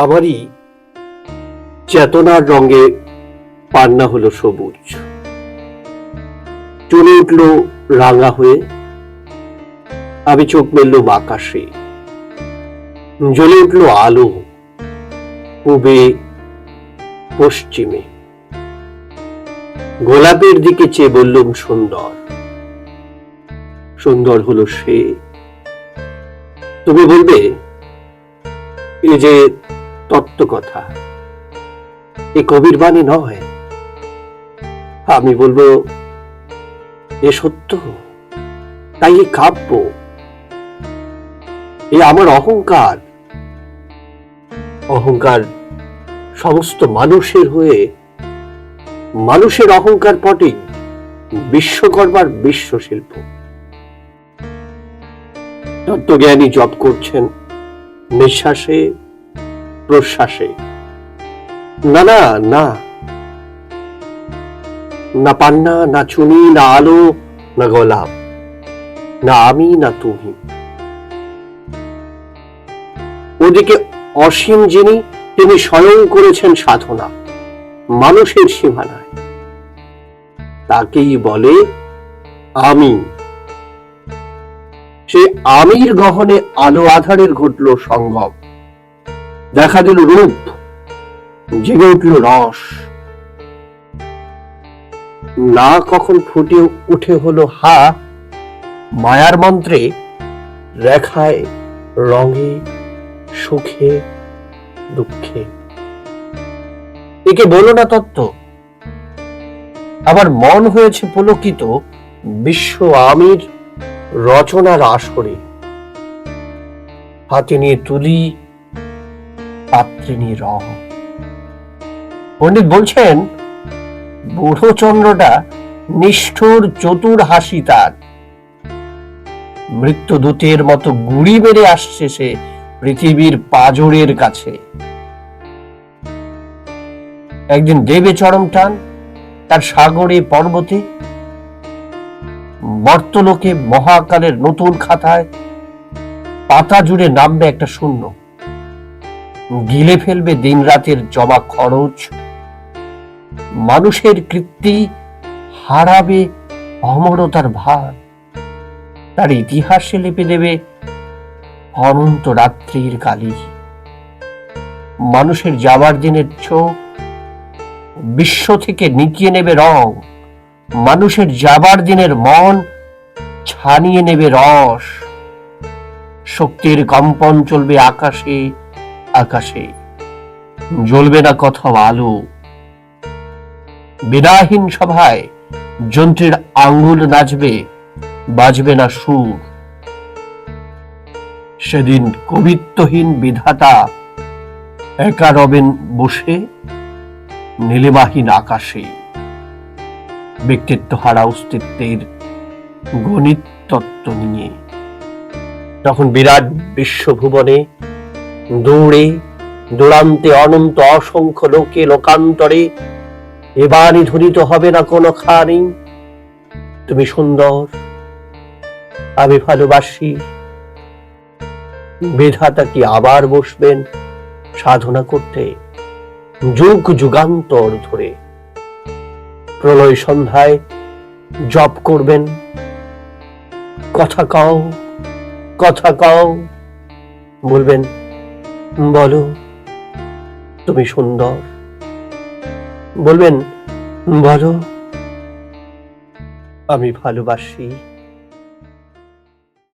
আমারই চেতনার রঙে পান্না হলো সবুজ। চলে উঠল রাঙা হয়ে, আমি চোখ মেললুম আকাশে জ্বলে উঠল আলো, পূবে পশ্চিমে। গোলাপের দিকে চেয়ে বললুম, সুন্দর। সুন্দর হলো সে। তুমি বলবে, এই যে তত্ত্ব কথা এ কবির বাণী নয়। আমি বলব, এ সত্য। তাই এ কাব্য, এ আমার অহংকার। অহংকার সমস্ত মানুষের হয়ে, মানুষের অহংকার পটেই বিশ্বকর্মার বিশ্বশিল্প। তত্ত্বজ্ঞানী জপ করছেন, নিঃশ্বাসে প্রশ্বাসে। না না না। না পান্না, না চুনি, না আলো, না গোলাপ। না আমি, না তুমি। ওদিকে অসীম যিনি, তিনি স্বয়ং করেছেন সাধনা। মানুষের সীমানায়। তাকেই বলে আমি। সে আমির গহনে আলো আধারের ঘটল সঙ্গম। দেখা দিল রূপ, জেগে উঠল রস। না কখন ফুটে উঠে হলো হা, মায়ার মন্ত্রে রেখায় রঙে, সুখে, দুঃখে। একে বলো না তত্ত্ব। আমার মন হয়েছে পুলকিত বিশ্ব আমির রচনার আসরে হাতে নিয়ে তুলি পাত্রে নিয়ে রং পণ্ডিত বলছেন বুড়ো চন্দ্রটা নিষ্ঠুর চতুর হাসি তার। মৃত্যুদূতের মতো গুড়ি মেরে আসছে সে পৃথিবীর পাজরের কাছে। একদিন দেবে চরম টান তার সাগরে পর্বতে। মর্তলোকে মহাকালের নতুন খাতায় পাতা জুড়ে নামবে একটা শূন্য। গিলে ফেলবে দিন রাতের জমা খরচ। মানুষের কৃত্তি হারাবে অমরতার ভার। তার ইতিহাসে লেপে দেবে অনন্ত রাত্রির কালি। মানুষের যাবার দিনের চোখ বিশ্ব থেকে নিকিয়ে নেবে রং। মানুষের যাবার দিনের মন ছানিয়ে নেবে রস। শক্তির কম্পন চলবে আকাশে আকাশে। জ্বলবে না কোথাও আলো। বিনাহীন সভায় যন্ত্রের আঙ্গুল নাচবে, বাজবে না সুর। সেদিন কবিত্বহীন বিধাতা একা রবেন বসে নীলিমাহীন আকাশে। ব্যক্তিত্ব হারা অস্তিত্বের গণিত তত্ত্ব নিয়ে। তখন বিরাট বিশ্বভুবনে দৌড়ে দূরান্তে অনন্ত অসংখ্য লোকে লোকান্তরে, এবারই ধ্বনিত হবে না কোনো খানি। তুমি সুন্দর, আমি ভালোবাসি। বিধাতা কি আবার বসবেন সাধনা করতে? যুগ যুগান্তর ধরে। প্রলয় সন্ধ্যায় জপ করবেন। কথা কও কথা কও, বলবেন বলো তুমি সুন্দর। বলবেন বলো আমি ভালোবাসি।